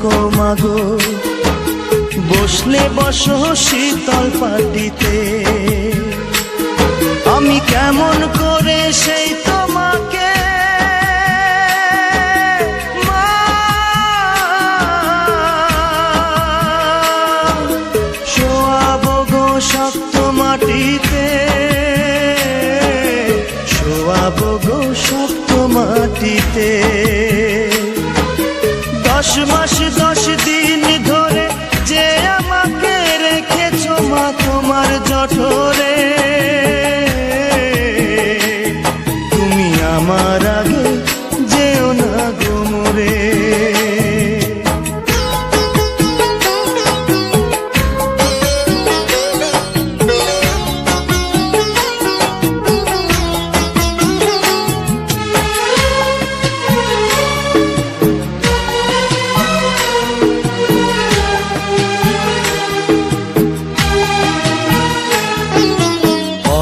থাকো মাগো। বসলে বসো শীতল পাটিতে। আমি কেমন করে সেই তোমাকে? শোয়াবো গো শক্ত মাটিতে। শোয়াবো গো শক্ত মাটিতে। দশ মাস দশ দিন ধরে যে আমাকে রেখেছ মা তোমার জঠরে।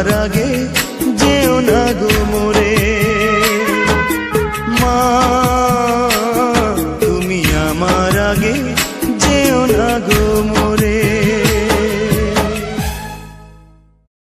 আমার আগে যেও না গো মোরে। মা তুমি আমার আগে যেও না গো মোরে